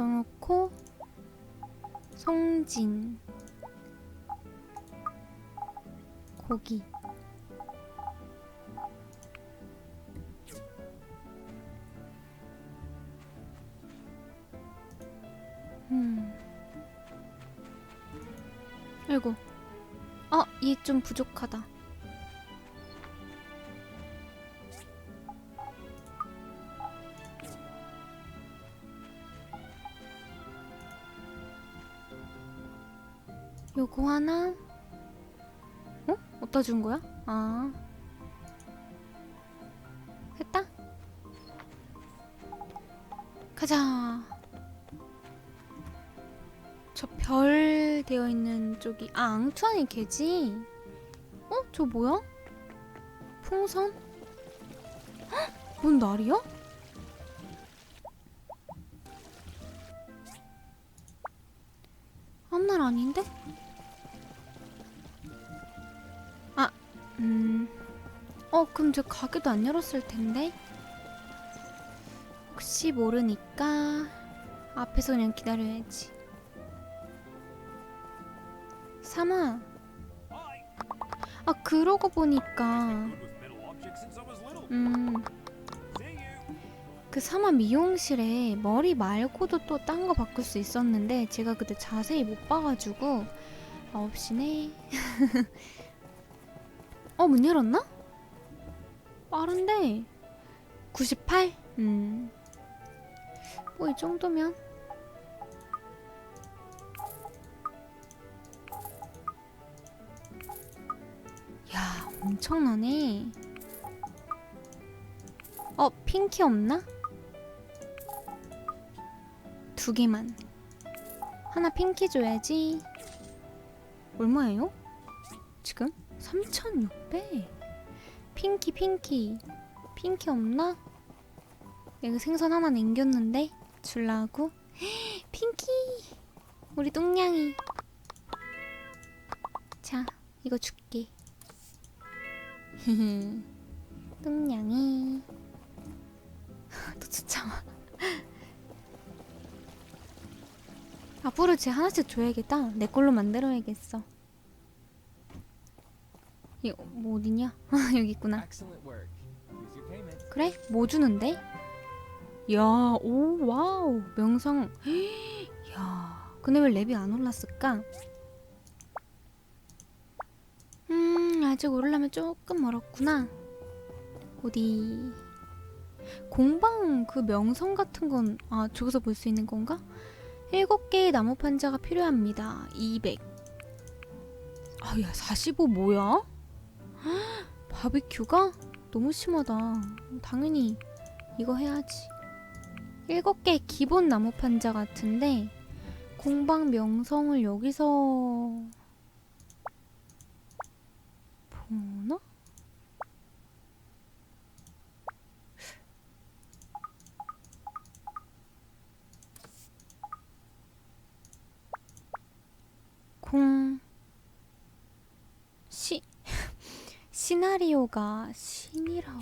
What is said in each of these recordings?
넣어놓고 송진 고기 음. 아이고. 아, 얘 좀 부족하다. 어? 어디다 준 거야? 아. 했다? 가자. 저 별 되어 있는 쪽이 아 앙투안이 개지? 어? 저 뭐야? 풍선? 헉! 뭔 날이야? 아무 날 아닌데? 음, 어 그럼 저 가게도 안 열었을 텐데. 혹시 모르니까 앞에서 그냥 기다려야지. 삼아. 아 그러고 보니까 음. 그 사마 미용실에 머리 말고도 또 딴 거 바꿀 수 있었는데 제가 그때 자세히 못 봐가지고 9시네 어 문 열었나? 빠른데 98? 음. 뭐 이 정도면 야, 엄청나네. 어, 핑키 없나? 두 개만. 하나 핑키 줘야지. 얼마예요? 지금? 3,600. 핑키, 핑키. 핑키 없나? 내가 생선 하나 남겼는데 줄라고. 핑키. 우리 똥냥이. 자, 이거 줄게. 똥냥이 너 진짜 앞으로 쟤 하나씩 줘야겠다 내 걸로 만들어야겠어 이거 뭐 어디냐? 여기 있구나. 그래? 뭐 주는데? 야, 오, 와우, 명성. 야, 근데 왜 랩이 안 올랐을까? 음, 아직 오르려면 조금 멀었구나. 어디? 공방 그 명성 같은 건, 아, 저기서 볼 수 있는 건가? 일곱 개의 나무 판자가 필요합니다. 200. 아, 야, 45 뭐야? 바비큐가? 너무 심하다. 당연히 이거 해야지. 일곱 개 기본 나무 판자 같은데 공방 명성을 여기서 보나? 공 시 시나리오가 신이라고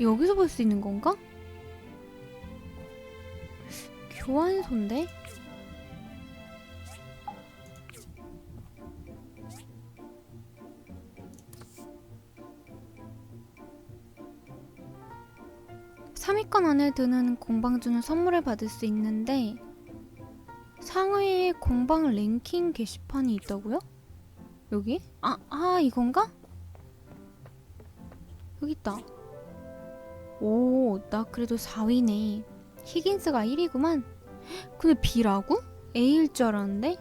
여기서 볼 수 있는 건가? 교환소인데? 삼위권 안에 드는 공방주는 선물을 받을 수 있는데 상하이에 공방 랭킹 게시판이 있다고요? 여기? 아, 아 이건가? 여기 있다. 오, 나 그래도 4위네. 히긴스가 1위구만. 근데 B라고? A일 줄 알았는데?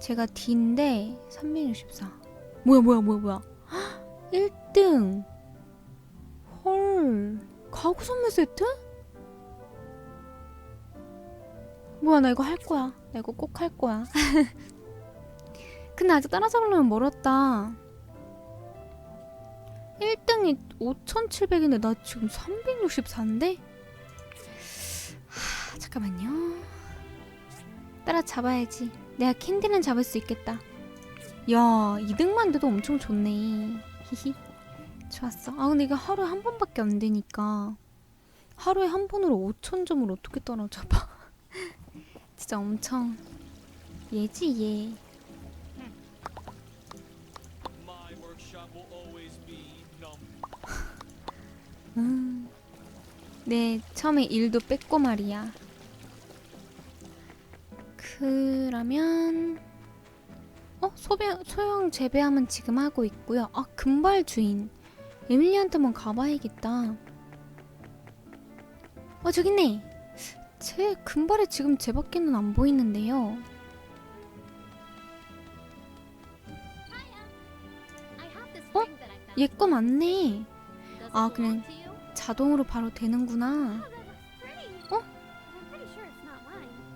제가 D인데 364. 뭐야 뭐야 뭐야 뭐야. 1등. 헐. 가구 선물 세트? 뭐야 나 이거 할 거야. 나 이거 꼭 할 거야. 근데 아직 따라잡으려면 멀었다. 1등이 5,700인데 나 지금 364인데? 하, 잠깐만요. 따라잡아야지. 내가 캔디는 잡을 수 있겠다. 야, 2등만 돼도 엄청 좋네. 히히. 좋았어. 아, 근데 이게 하루에 한 번밖에 안 되니까. 하루에 한 번으로 5,000점을 어떻게 따라잡아? 진짜 엄청 얘지 얘. 음. 네, 처음에 일도 뺐고 말이야. 그러면 어 소배, 소형 재배함은 지금 하고 있고요. 아 금발 주인 에밀리한테 한번 가봐야겠다. 어 저기 있네. 제 금발에 지금 제 밖에는 안 보이는데요. 어? 얘거 맞네. 아, 그냥 자동으로 바로 되는구나. 어?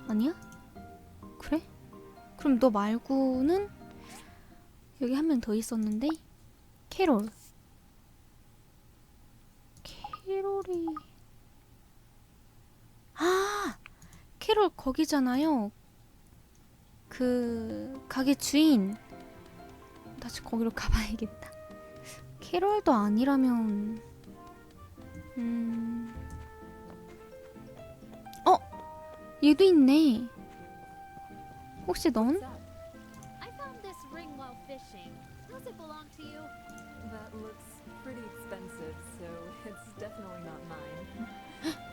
아니야? 그래? 그럼 너 말고는 여기 한 명 더 있었는데 캐롤. 캐롤이 아 캐롤 거기잖아요. 그 가게 주인. 다시 거기로 가봐야겠다. 캐롤도 아니라면 음. 어? 얘도 있네. 혹시 넌? I found this ring while fishing. Does it belong to you? That looks pretty expensive, so it's definitely not mine.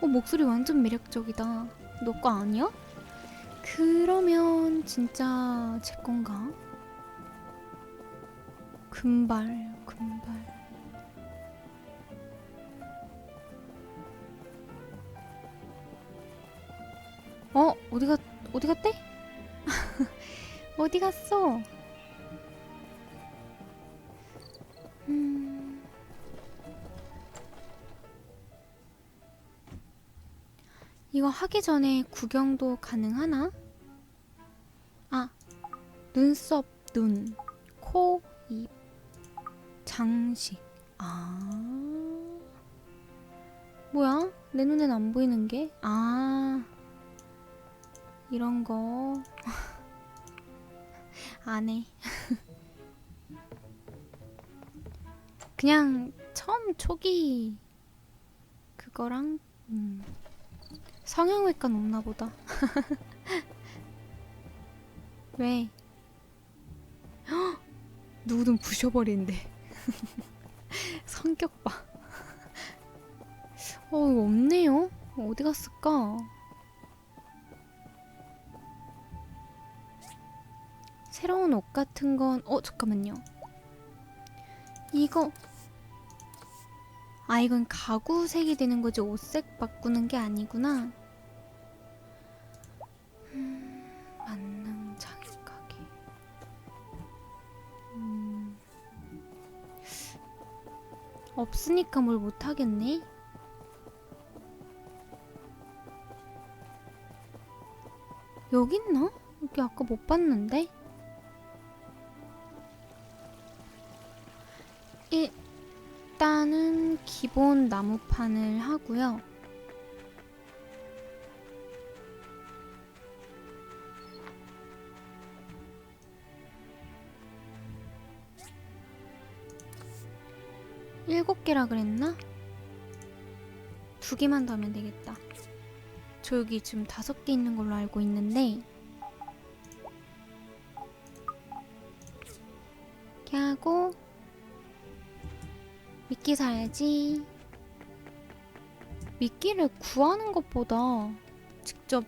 어, 목소리 완전 매력적이다. 너 거 아니야? 그러면 진짜 제 건가? 금발, 금발. 어, 어디 갔, 어디 갔대? 어디 갔어? 음. 이거 하기 전에 구경도 가능하나? 아, 눈썹, 눈, 코, 입, 장식. 아, 뭐야? 내 눈엔 안 보이는 게? 아, 이런 거. 안 해. 그냥 처음 초기 그거랑 음. 성형외과는 없나 보다. 왜? 헉! 누구든 부셔버린대. 성격 봐. 어, 없네요? 어디 갔을까? 새로운 옷 같은 건, 어, 잠깐만요. 이거, 아, 이건 가구색이 되는 거지 옷색 바꾸는 게 아니구나. 음, 만능 장인 가게. 음, 없으니까 뭘 못하겠네. 여기 있나? 여기 아까 못 봤는데? 기본 나무판을 하고요. 일곱 개라 그랬나? 두 개만 더 하면 되겠다. 저 여기 지금 다섯 개 있는 걸로 알고 있는데 미끼 사야지. 미끼를 구하는 것보다 직접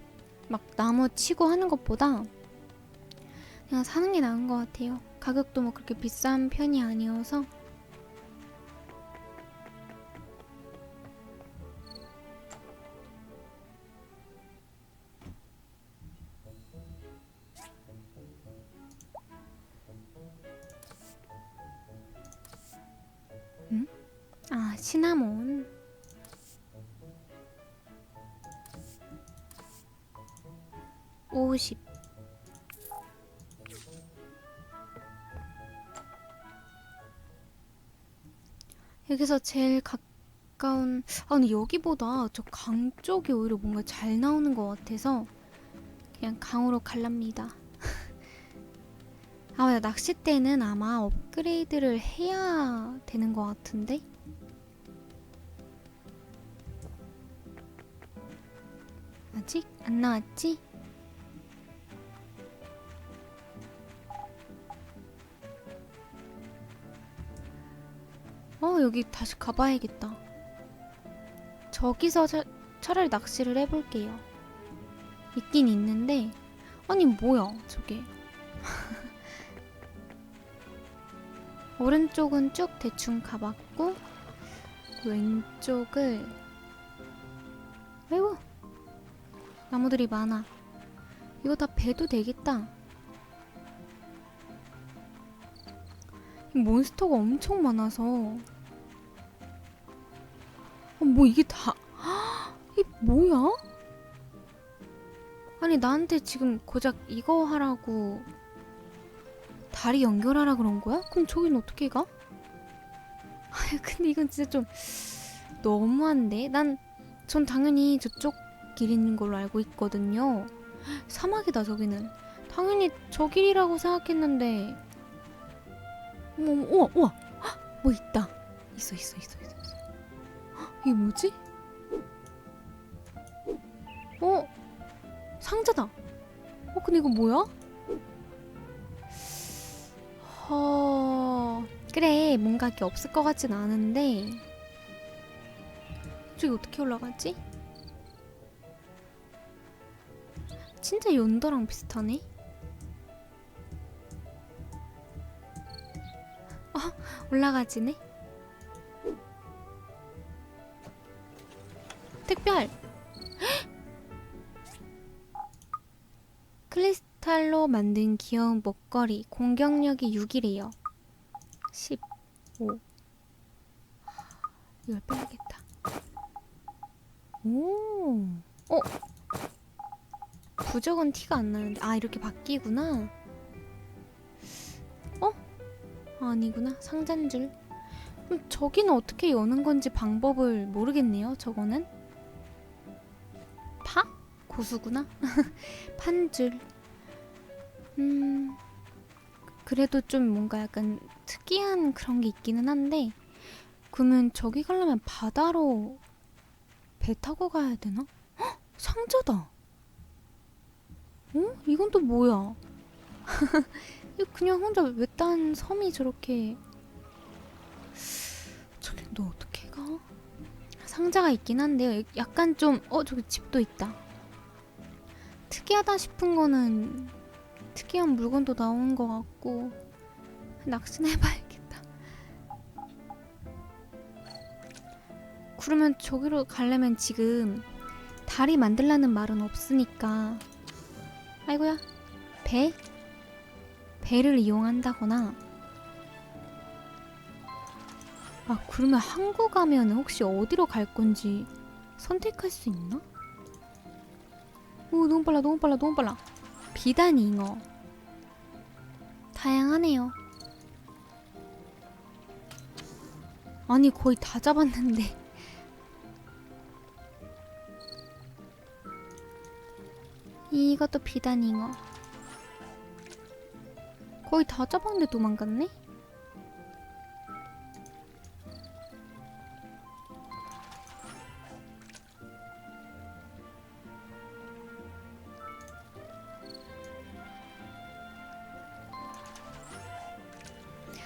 막 나무 치고 하는 것보다 그냥 사는 게 나은 것 같아요. 가격도 뭐 그렇게 비싼 편이 아니어서. 시나몬. 오십. 여기서 제일 가까운 아 근데 여기보다 저 강 쪽이 오히려 뭔가 잘 나오는 것 같아서 그냥 강으로 갈랍니다. 아 낚싯대는 아마 업그레이드를 해야 되는 것 같은데 아직 안 나왔지? 어, 여기 다시 가봐야겠다. 저기서 차, 차라리 낚시를 해볼게요. 있긴 있는데, 아니, 뭐야, 저게. 오른쪽은 쭉 대충 가봤고, 왼쪽을 나무들이 많아. 이거 다 배도 되겠다. 이 몬스터가 엄청 많아서. 어, 뭐 이게 다. 이 뭐야? 아니, 나한테 지금 고작 이거 하라고 다리 연결하라 그런 거야? 그럼 저긴 어떻게 가? 아, 근데 이건 진짜 좀 너무한데? 난, 전 당연히 저쪽 길 있는 걸로 알고 있거든요. 사막이다, 저기는. 당연히 저 길이라고 생각했는데. 어머, 우와, 우와! 헉, 뭐 있다. 있어, 있어, 있어, 있어. 있어. 헉, 이게 뭐지? 어? 상자다. 어, 근데 이거 뭐야? 허... 그래, 뭔가 이게 없을 것 같진 않은데. 저기 어떻게 올라가지? 진짜 연도랑 비슷하네. 어, 올라가지네. 특별. 크리스탈로 만든 귀여운 목걸이 공격력이 6이래요. 15. 이걸 빼야겠다. 오. 어? 부적은 티가 안 나는데 아 이렇게 바뀌구나. 어? 아니구나 상자인 줄. 그럼 저기는 어떻게 여는 건지 방법을 모르겠네요. 저거는 파 고수구나. 판줄. 음 그래도 좀 뭔가 약간 특이한 그런 게 있기는 한데 그러면 저기 가려면 바다로 배 타고 가야 되나? 헉, 상자다. 어? 이건 또 뭐야? 그냥 혼자 외딴 섬이 저렇게 저기 너 어떻게 가? 상자가 있긴 한데요. 약간 좀 어 저기 집도 있다. 특이하다 싶은 거는 특이한 물건도 나오는 것 같고 낚시나 해봐야겠다. 그러면 저기로 가려면 지금 다리 만들라는 말은 없으니까 아이고야. 배? 배를 이용한다거나. 아 그러면 항구 가면 혹시 어디로 갈 건지 선택할 수 있나? 오 너무 빨라 너무 빨라 너무 빨라. 비단 잉어. 다양하네요. 아니 거의 다 잡았는데 이것도 비단 잉어 거의 다 잡았는데 도망갔네?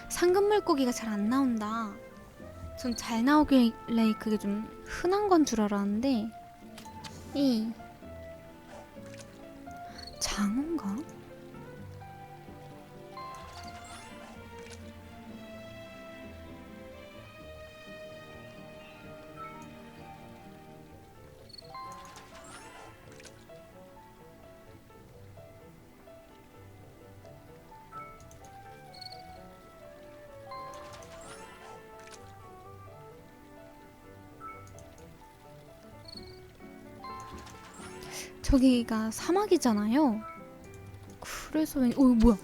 상금 물고기가 잘 안 나온다. 전 잘 나오길래 그게 좀 흔한 건 줄 알았는데 이 저기가 사막이잖아요. 그래서 왠- 어 뭐야?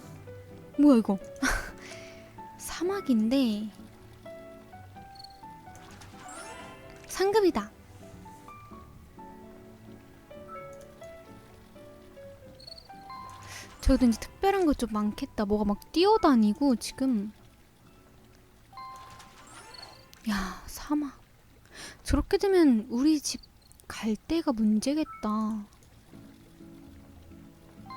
뭐야 이거? 사막인데 상급이다. 저도 이제 특별한 거 좀 많겠다. 뭐가 막 뛰어다니고 지금 야 사막 저렇게 되면 우리 집 갈 데가 문제겠다.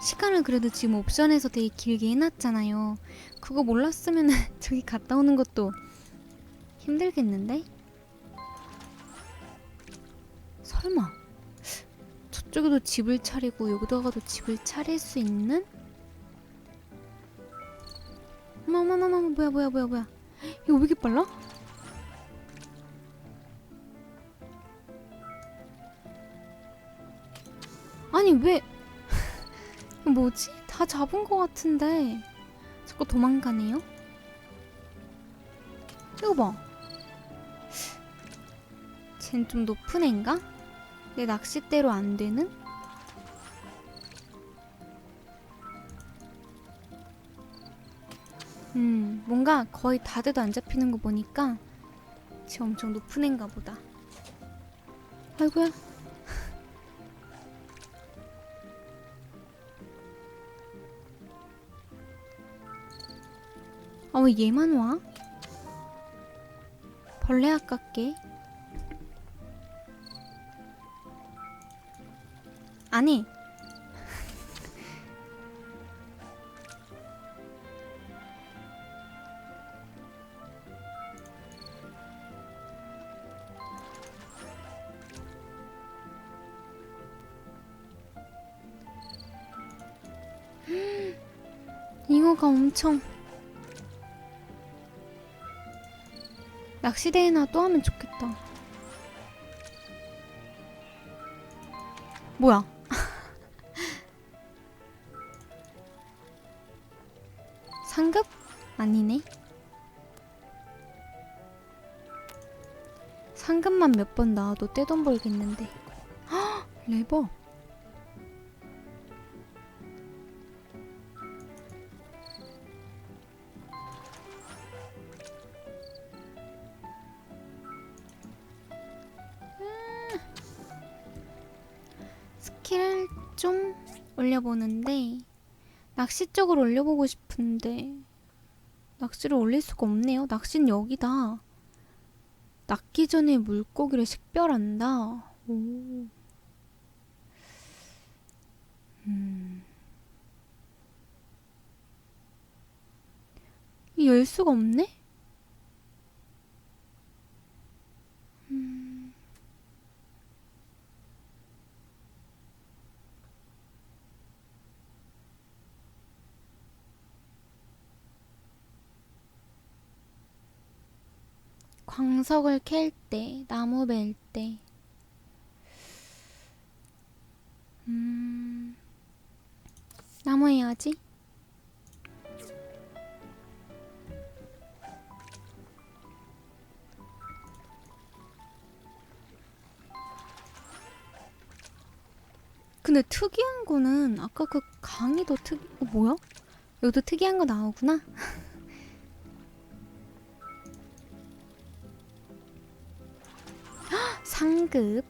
시간을 그래도 지금 옵션에서 되게 길게 해놨잖아요. 그거 몰랐으면 저기 갔다 오는 것도 힘들겠는데? 설마 저쪽에도 집을 차리고 여기다가도 집을 차릴 수 있는? 어머머머머 뭐야 뭐야 뭐야 뭐야 이거 왜 이렇게 빨라? 아니 왜 뭐지? 다 잡은 것 같은데 자꾸 도망가네요? 이거 봐. 쟨 좀 높은 애인가? 내 낚싯대로 안 되는? 음, 뭔가 거의 다 돼도 안 잡히는 거 보니까 쟤 엄청 높은 애인가 보다. 아이고야. 아, 왜 얘만 와? 벌레 아깝게. 아니. 잉어가 엄청 낚시대회나 또 하면 좋겠다. 뭐야? 상급? 아니네. 상급만 몇 번 나와도 떼돈 벌겠는데. 헉! 레버. 올려보는데 낚시 쪽으로 올려보고 싶은데 낚시를 올릴 수가 없네요. 낚시는 여기다. 낚기 전에 물고기를 식별한다. 오. 음. 이열 수가 없네? 광석을 캘 때, 나무 벨 때. 음. 나무 해야지. 근데 특이한 거는 아까 그 강의도 특, 어, 뭐야? 여기도 특이한 거 나오구나. 상급.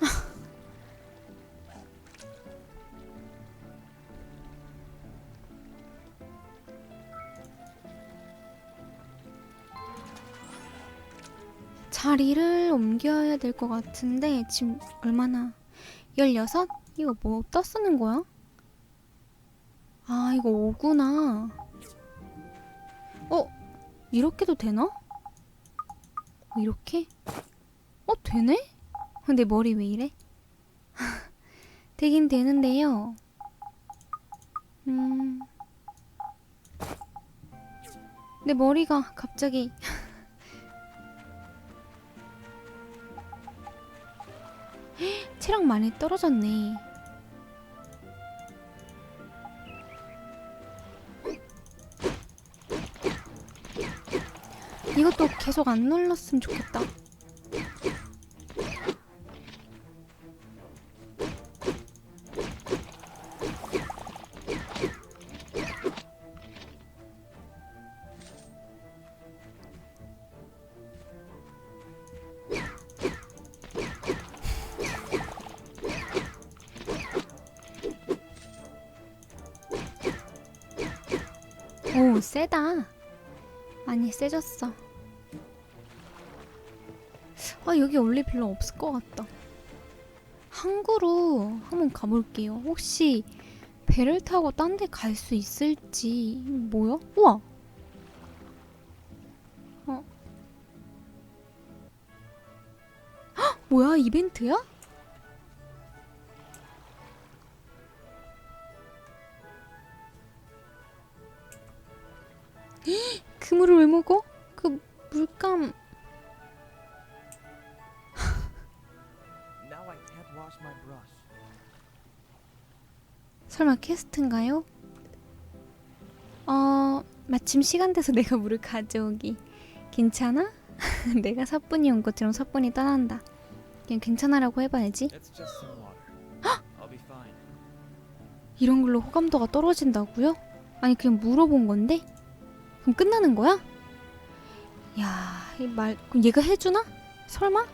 자리를 옮겨야 될 것 같은데 지금 얼마나 16? 이거 뭐 어디다 쓰는 거야? 아 이거 5구나 어? 이렇게도 되나? 이렇게? 어 되네? 근데 머리 왜 이래? 되긴 되는데요 음... 내 머리가 갑자기 체력 많이 떨어졌네. 이것도 계속 안 눌렀으면 좋겠다. 세다. 많이 세졌어. 아 여기 원래 별로 없을 것 같다. 항구로 한번 가볼게요. 혹시 배를 타고 딴 데 갈 수 있을지 뭐야? 우와. 어. 헉, 뭐야 이벤트야? 물을 왜 먹어? 그 물감. 설마 퀘스트인가요? 어 마침 시간 돼서 내가 물을 가져오기 괜찮아? 내가 사뿐히 온 것처럼 사뿐히 떠난다 그냥 괜찮아라고 해봐야지. 이런 걸로 호감도가 떨어진다고요? 아니 그냥 물어본 건데? 그럼 끝나는 거야? 야, 이 말 그럼 얘가 해주나? 설마?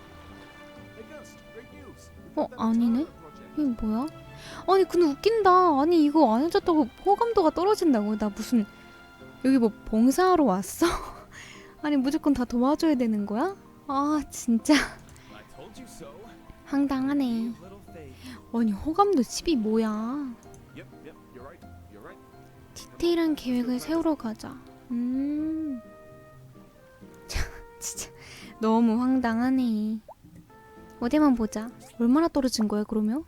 어, 아니네. 이게 뭐야? 아니 근데 웃긴다. 아니 이거 안 해줬다고 호감도가 떨어진다고? 나 무슨 여기 뭐 봉사하러 왔어? 아니 무조건 다 도와줘야 되는 거야? 아 진짜. 황당하네. 아니 호감도 10이 뭐야? 디테일한 계획을 세우러 가자. 음. 참, 진짜 너무 황당하네. 어디만 보자. 얼마나 떨어진 거야, 그러면?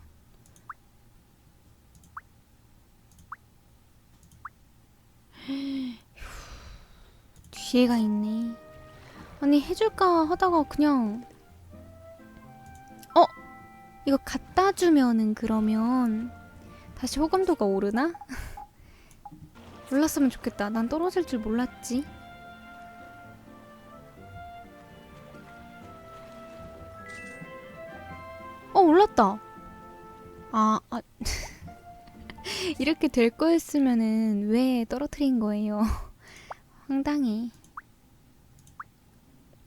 뒤에가 있네. 아니, 해줄까 하다가 그냥. 어? 이거 갖다 주면은 그러면 다시 호감도가 오르나? 올랐으면 좋겠다. 난 떨어질 줄 몰랐지. 어, 올랐다. 아, 아. 이렇게 될 거였으면은 왜 떨어뜨린 거예요? 황당해.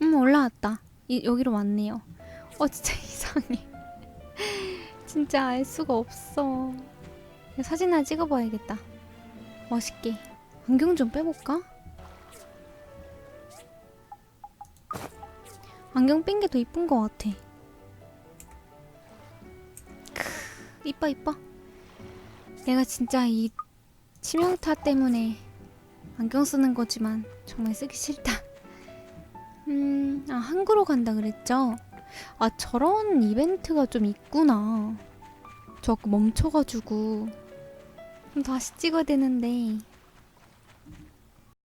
음, 올라왔다. 이, 여기로 왔네요. 어, 진짜 이상해. 진짜 알 수가 없어. 사진 하나 찍어봐야겠다. 멋있게. 안경 좀 빼볼까? 안경 뺀 게 더 이쁜 것 같아. 크, 이뻐 이뻐. 내가 진짜 이 치명타 때문에 안경 쓰는 거지만 정말 쓰기 싫다. 음, 아 항구로 간다 그랬죠? 아 저런 이벤트가 좀 있구나. 저 멈춰가지고 그럼 다시 찍어야 되는데